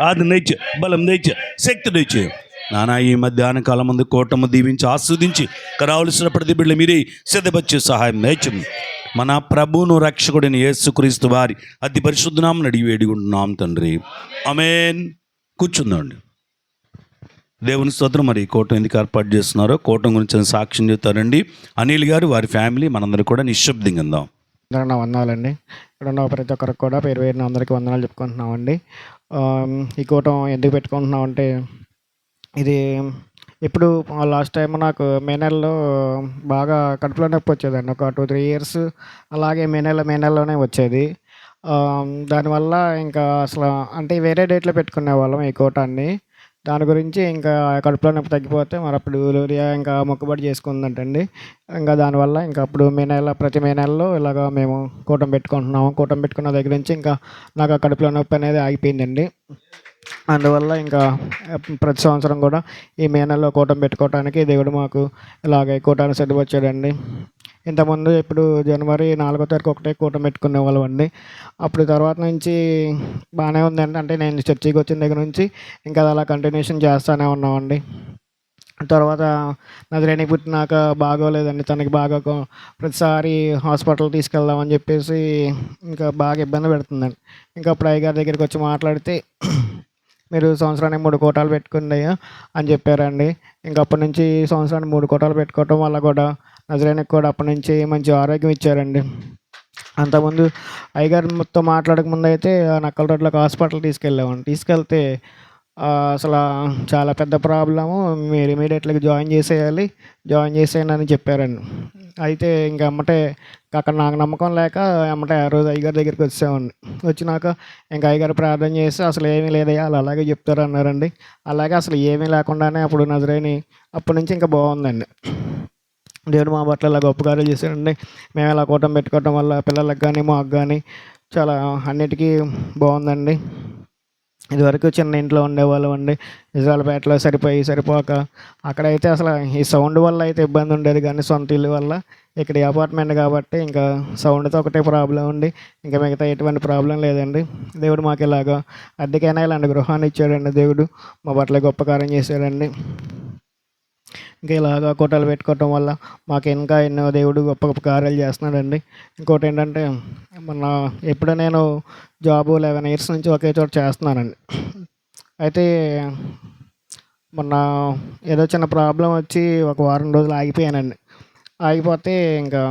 అది దయచే బలం దయచే శక్తి దయచే నానా ఈ మధ్యాహ్న కాలం ముందు కోటము దీవించి ఆస్వాదించి కావలసిన ప్రతి బిడ్డలు మీరే సిద్ధపరిచే సహాయం దయచం మన ప్రభువును రక్షకుడిని యేసుక్రీస్తు వారి అతి పరిశుద్ధనామని అడిగి వేడుకుంటున్నాం తండ్రి. అమేన్ కూర్చుందండి. దేవుని స్తోత్రం మరి కోటం ఎందుకు ఏర్పాటు చేస్తున్నారో కోటం గురించి సాక్ష్యం చెప్తారండి? అనిల్ గారు వారి ఫ్యామిలీ మనందరూ కూడా నిశ్శబ్దంగా ఉందాం. అందరూ నా వందనాలండి. ఇక్కడ ఉన్న ప్రతి ఒక్కరికి కూడా పేరు పేరున అందరికీ వందనాలు చెప్పుకుంటున్నామండి. ఈ కూటం ఎందుకు పెట్టుకుంటున్నాం అంటే ఇది ఇప్పుడు లాస్ట్ టైం నాకు మే నెలలో బాగా కడుపులో నొప్పి వచ్చేదండి. ఒక టూ త్రీ ఇయర్స్ అలాగే మే నెల మే నెలలోనే వచ్చేది. దానివల్ల ఇంకా అసలు అంటే వేరే డేట్లో పెట్టుకునే వాళ్ళం ఈ కోటాన్ని. దాని గురించి ఇంకా కడుపులో నొప్పి తగ్గిపోతే మరి అప్పుడు లూరియా ఇంకా మొక్కుబడి చేసుకుందంటండి. ఇంకా దానివల్ల ఇంకా అప్పుడు మే నెల ప్రతి మే నెలలో ఇలాగ మేము కూటం పెట్టుకుంటున్నాము. కూటం పెట్టుకున్న దగ్గర నుంచి ఇంకా నాకు ఆ కడుపులో నొప్పి అనేది ఆగిపోయిందండి. అందువల్ల ఇంకా ప్రతి సంవత్సరం కూడా ఈ మే నెలలో కూటం పెట్టుకోవడానికి దేవుడు మాకు ఇలాగ ఈ కూటాన్ని సిద్ధపరిచాడండి ఇంతకుముందు ఇప్పుడు జనవరి నాలుగో తారీఖు ఒకటే కూటం పెట్టుకునే వాళ్ళం అండి. అప్పుడు తర్వాత నుంచి బాగానే ఉందండి అంటే నేను చర్చికి వచ్చిన దగ్గర నుంచి ఇంకా అది అలా కంటిన్యూషన్ చేస్తూనే ఉన్నామండి తర్వాత నదిరేణి పుట్టినాక బాగోలేదండి. తనకి బాగా ప్రతిసారి హాస్పిటల్ తీసుకెళ్దామని చెప్పేసి ఇంకా బాగా ఇబ్బంది పెడుతుందండి. ఇంకా అప్పుడు అయ్యగారి దగ్గరికి వచ్చి మాట్లాడితే మీరు సంవత్సరానికి మూడు కోటాలు పెట్టుకున్నాయా అని చెప్పారండి. ఇంకప్పటి నుంచి సంవత్సరానికి మూడు కోటాలు పెట్టుకోవటం వల్ల కూడా నజరైనకు కూడా అప్పటి నుంచి మంచి ఆరోగ్యం ఇచ్చారండి. అంతకుముందు అయ్యగారితో మాట్లాడక ముందు అయితే ఆ నక్కల రోడ్లకు హాస్పిటల్ తీసుకెళ్ళామండి. తీసుకెళ్తే అసలు చాలా పెద్ద ప్రాబ్లము. మీరు ఇమీడియట్గా జాయిన్ చేసేయాలి జాయిన్ చేసేయండి అని చెప్పారండి. అయితే ఇంకా అమ్మటే అక్కడ నాకు నమ్మకం లేక అమ్మటే ఆ రోజు అయ్యగారి దగ్గరికి వచ్చామండి. వచ్చినాక ఇంకా అయ్యగారు ప్రార్థన చేసి అసలు ఏమీ లేదయ్యా వాళ్ళు అలాగే చెప్తారు అన్నారండి అలాగే అసలు ఏమీ లేకుండానే అప్పుడు నజరేని అప్పటి నుంచి ఇంకా బాగుందండి. దేవుడు మా పట్ల ఇలా గొప్ప కార్యాలు చేశాడండి. మేము ఇలా కూటం పెట్టుకోవటం వల్ల పిల్లలకు కానీ మాకు కానీ చాలా అన్నిటికీ బాగుందండి. ఇదివరకు చిన్న ఇంట్లో ఉండేవాళ్ళం అండి. నిజాలపేటలో సరిపోయి సరిపోక అక్కడైతే అసలు ఈ సౌండ్ వల్ల అయితే ఇబ్బంది ఉండేది. కానీ సొంత ఇల్లు వల్ల ఇక్కడ అపార్ట్మెంట్ కాబట్టి ఇంకా సౌండ్తో ఒకటే ప్రాబ్లం ఉంది ఇంకా మిగతా ఎటువంటి ప్రాబ్లం లేదండి. దేవుడు మాకు ఇలాగా అద్దెకైనా ఇలాంటి గృహాన్ని ఇచ్చాడండి దేవుడు. మా పట్ల గొప్ప కార్యం చేశాడండి. ఇంకా ఇలాగా కోటలు పెట్టుకోవటం వల్ల మాకు ఇంకా ఎన్నో దేవుడు గొప్ప గొప్ప కార్యాలు చేస్తున్నాడండి. ఇంకోటి ఏంటంటే మొన్న ఎప్పుడు నేను జాబ్ లెవెన్ ఇయర్స్ నుంచి ఒకే చోట చేస్తున్నానండి. అయితే మొన్న ఏదో చిన్న ప్రాబ్లం వచ్చి ఒక వారం రోజులు ఆగిపోయానండి. ఆగిపోతే ఇంకా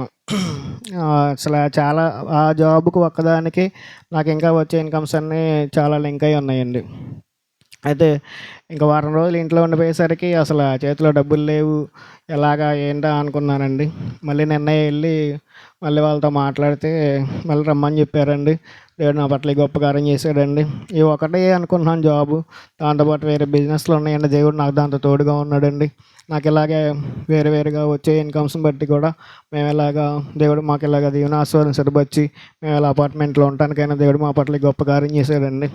అసలు చాలా ఆ జాబ్కు ఒక్కదానికి నాకు ఇంకా వచ్చే ఇన్కమ్స్ అన్నీ చాలా లింక్ అయి ఉన్నాయండి. అయితే ఇంకా వారం రోజులు ఇంట్లో ఉండిపోయేసరికి అసలు చేతిలో డబ్బులు లేవు. ఎలాగా ఏంటా అనుకున్నానండి. మళ్ళీ నిన్న వెళ్ళి మళ్ళీ వాళ్ళతో మాట్లాడితే మళ్ళీ రమ్మని చెప్పారండి. దేవుడు నా పట్ల గొప్ప కార్యం చేశాడండి. ఇవి ఒకటే అనుకున్నాను జాబు. దాంతోపాటు వేరే బిజినెస్లు ఉన్నాయండి. దేవుడు నాకు దాంతో తోడుగా ఉన్నాడండి. నాకు ఇలాగే వేరు వేరుగా వచ్చే ఇన్కమ్స్ని బట్టి కూడా మేము ఇలాగా దేవుడు మాకు ఇలాగ దీవెన ఆశీర్వాదం సరిపచ్చి మేము ఇలా అపార్ట్మెంట్లో ఉండటానికైనా దేవుడు మా పట్ల గొప్ప కార్యం చేశాడండి.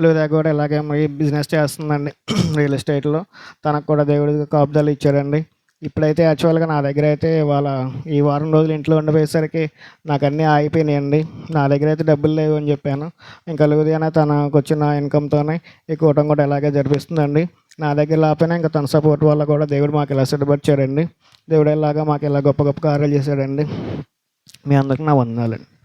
లేదా కూడా ఇలాగే మరి బిజినెస్ చేస్తుందండి రియల్ ఎస్టేట్లో తనకు కూడా దేవుడికి కాపుదాలు ఇచ్చారండి ఇప్పుడైతే యాక్చువల్గా నా దగ్గర అయితే వాళ్ళ ఈ వారం రోజులు ఇంట్లో ఉండిపోయేసరికి నాకు అన్నీ ఆగిపోయినాయండి. నా దగ్గర అయితే డబ్బులు లేవు అని చెప్పాను. ఇంకా లూదియానా తనకు వచ్చిన ఇన్కమ్తోనే ఈ కూటం కూడా ఇలాగే జరిపిస్తుందండి. నా దగ్గర లేకపోయినా ఇంకా తన సపోర్ట్ వల్ల కూడా దేవుడు మాకు ఇలా సిద్ధపరిచాడండి. దేవుడు ఇలాగా మాకు ఇలా గొప్ప గొప్ప కార్యాలు చేశాడండి. మీ అందరికి నా వందనాలండి.